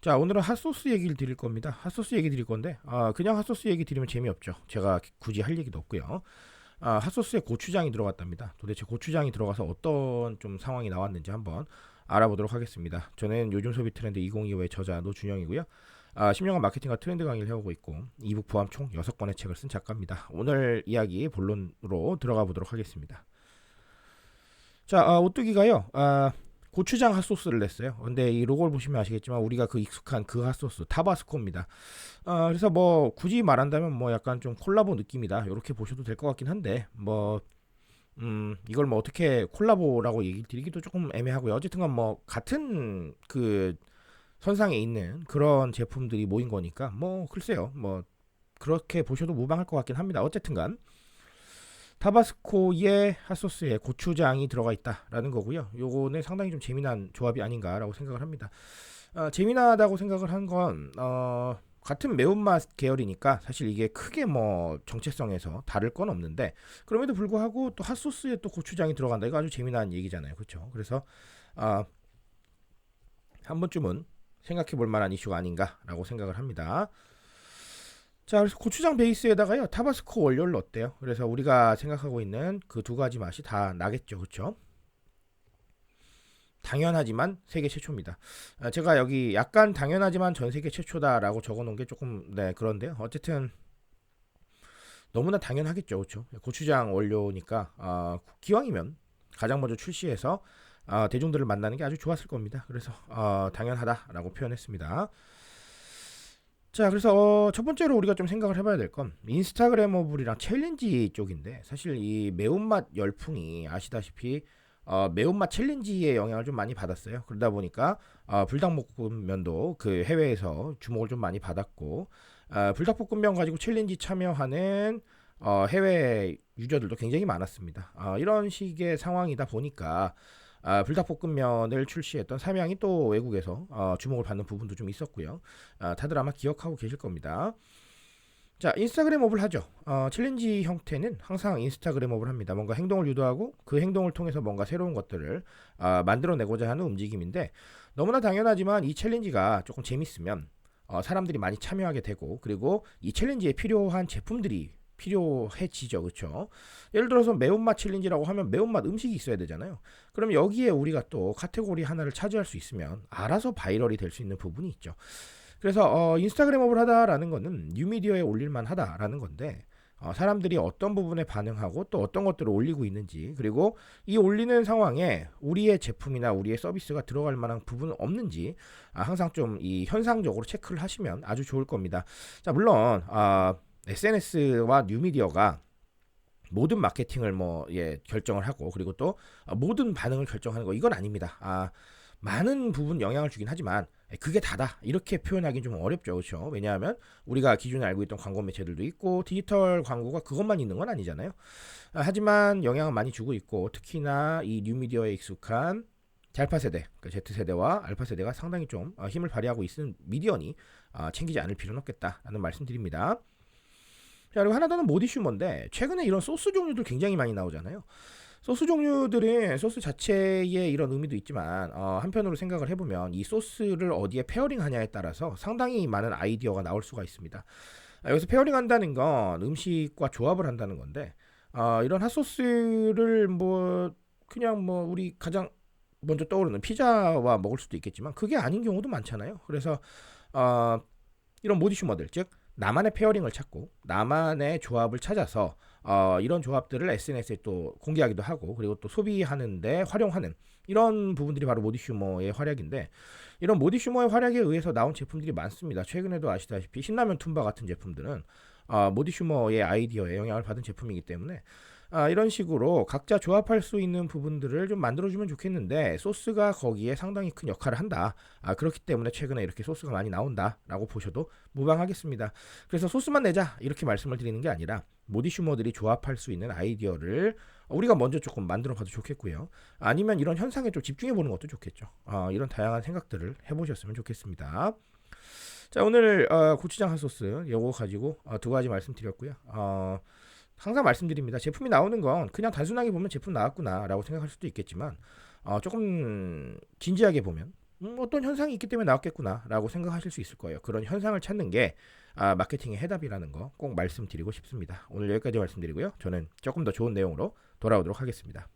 자 오늘은 핫소스 얘기를 드릴 겁니다. 핫소스 얘기 드릴 건데 아, 그냥 핫소스 얘기 드리면 재미없죠. 제가 굳이 할 얘기도 없고요. 아, 핫소스에 고추장이 들어갔답니다. 도대체 고추장이 들어가서 어떤 좀 상황이 나왔는지 한번 알아보도록 하겠습니다. 저는 요즘 소비 트렌드 2025의 저자 노준영이고요. 아, 10년간 마케팅과 트렌드 강의를 해오고 있고 이북 포함 총 6권의 책을 쓴 작가입니다. 오늘 이야기 본론으로 들어가 보도록 하겠습니다. 자, 아, 오뚜기가요. 아, 고추장 핫소스를 냈어요. 근데 이 로고를 보시면 아시겠지만 우리가 그 익숙한 그 핫소스 타바스코입니다. 어, 그래서 뭐 굳이 말한다면 뭐 약간 좀 콜라보 느낌이다. 이렇게 보셔도 될 것 같긴 한데 뭐 음, 이걸 뭐 어떻게 콜라보라고 얘기 드리기도 조금 애매하고요. 어쨌든간 뭐 같은 그 선상에 있는 그런 제품들이 모인 거니까 뭐 글쎄요. 뭐 그렇게 보셔도 무방할 것 같긴 합니다. 어쨌든간 타바스코의 핫소스에 고추장이 들어가 있다라는 거고요. 요거는 상당히 좀 재미난 조합이 아닌가라고 생각을 합니다. 어, 재미나다고 생각을 한건 어, 같은 매운맛 계열이니까 사실 이게 크게 뭐 정체성에서 다를 건 없는데 그럼에도 불구하고 또 핫소스에 또 고추장이 들어간다 이거 아주 재미난 얘기잖아요 그렇죠 그래서 아, 한 번쯤은 생각해 볼 만한 이슈가 아닌가라고 생각을 합니다 자 그래서 고추장 베이스에다가요 타바스코 원료를 넣었대요 그래서 우리가 생각하고 있는 그 두 가지 맛이 다 나겠죠 그렇죠 당연하지만 세계 최초입니다. 아, 제가 여기 약간 당연하지만 전 세계 최초다라고 적어 놓은 게 조금 네 그런데요. 어쨌든 너무나 당연하겠죠, 그렇죠? 고추장 원료니까 아, 기왕이면 가장 먼저 출시해서 아, 대중들을 만나는 게 아주 좋았을 겁니다. 그래서 어, 당연하다라고 표현했습니다. 자, 그래서 어, 첫 번째로 우리가 좀 생각을 해봐야 될 건 인스타그래머블이랑 챌린지 쪽인데 사실 이 매운맛 열풍이 아시다시피 어, 매운맛 챌린지의 영향을 좀 많이 받았어요. 그러다 보니까 어, 불닭볶음면도 그 해외에서 주목을 좀 많이 받았고 어, 불닭볶음면 가지고 챌린지 참여하는 어, 해외 유저들도 굉장히 많았습니다. 어, 이런 식의 상황이다 보니까 아, 불닭볶음면을 출시했던 삼양이 또 외국에서 어, 주목을 받는 부분도 좀 있었고요. 아, 다들 아마 기억하고 계실 겁니다. 자, 인스타그램 업을 하죠. 어, 챌린지 형태는 항상 인스타그램 업을 합니다. 뭔가 행동을 유도하고 그 행동을 통해서 뭔가 새로운 것들을 어, 만들어내고자 하는 움직임인데 너무나 당연하지만 이 챌린지가 조금 재밌으면 어, 사람들이 많이 참여하게 되고 그리고 이 챌린지에 필요한 제품들이 필요해지죠, 그렇죠? 예를 들어서 매운맛 챌린지라고 하면 매운맛 음식이 있어야 되잖아요. 그럼 여기에 우리가 또 카테고리 하나를 차지할 수 있으면 알아서 바이럴이 될 수 있는 부분이 있죠. 그래서 어, 인스타그램업을 하다라는 거는 뉴미디어에 올릴만 하다라는 건데 어, 사람들이 어떤 부분에 반응하고 또 어떤 것들을 올리고 있는지 그리고 이 올리는 상황에 우리의 제품이나 우리의 서비스가 들어갈 만한 부분은 없는지 아, 항상 좀 이 현상적으로 체크를 하시면 아주 좋을 겁니다. 자 물론 아, SNS와 뉴미디어가 모든 마케팅을 뭐 예, 결정을 하고 그리고 또 아, 모든 반응을 결정하는 거 이건 아닙니다. 아, 많은 부분 영향을 주긴 하지만 그게 다다 이렇게 표현하기는 좀 어렵죠 그렇죠 왜냐하면 우리가 기존에 알고 있던 광고 매체들도 있고 디지털 광고가 그것만 있는 건 아니잖아요 아, 하지만 영향을 많이 주고 있고 특히나 이 뉴미디어에 익숙한 알파 세대, 그 Z 세대와 알파 세대가 상당히 좀 어, 힘을 발휘하고 있는 미디어니 어, 챙기지 않을 필요는 없겠다라는 말씀드립니다. 자 그리고 하나 더는 모디슈머인데 최근에 이런 소스 종류들 굉장히 많이 나오잖아요. 소스 종류들은 소스 자체의 이런 의미도 있지만 어, 한편으로 생각을 해보면 이 소스를 어디에 페어링 하냐에 따라서 상당히 많은 아이디어가 나올 수가 있습니다. 아, 여기서 페어링 한다는 건 음식과 조합을 한다는 건데 어, 이런 핫소스를 뭐 그냥 뭐 우리 가장 먼저 떠오르는 피자와 먹을 수도 있겠지만 그게 아닌 경우도 많잖아요. 그래서 어, 이런 모디슈머들 즉 나만의 페어링을 찾고 나만의 조합을 찾아서 어, 이런 조합들을 SNS에 또 공개하기도 하고 그리고 또 소비하는데 활용하는 이런 부분들이 바로 모디슈머의 활약인데 이런 모디슈머의 활약에 의해서 나온 제품들이 많습니다. 최근에도 아시다시피 신라면 툼바 같은 제품들은 어, 모디슈머의 아이디어에 영향을 받은 제품이기 때문에 아, 이런 식으로 각자 조합할 수 있는 부분들을 좀 만들어주면 좋겠는데 소스가 거기에 상당히 큰 역할을 한다. 아, 그렇기 때문에 최근에 이렇게 소스가 많이 나온다라고 보셔도 무방하겠습니다. 그래서 소스만 내자 이렇게 말씀을 드리는 게 아니라 모디슈머들이 조합할 수 있는 아이디어를 우리가 먼저 조금 만들어 봐도 좋겠고요. 아니면 이런 현상에 좀 집중해 보는 것도 좋겠죠. 어, 이런 다양한 생각들을 해보셨으면 좋겠습니다. 자 오늘 어, 고추장 핫소스 요거 가지고 어, 두 가지 말씀드렸고요. 어, 항상 말씀드립니다. 제품이 나오는 건 그냥 단순하게 보면 제품 나왔구나라고 생각할 수도 있겠지만 어, 조금 진지하게 보면 음, 어떤 현상이 있기 때문에 나왔겠구나라고 생각하실 수 있을 거예요. 그런 현상을 찾는 게 아, 마케팅의 해답이라는 거 꼭 말씀드리고 싶습니다. 오늘 여기까지 말씀드리고요. 저는 조금 더 좋은 내용으로 돌아오도록 하겠습니다.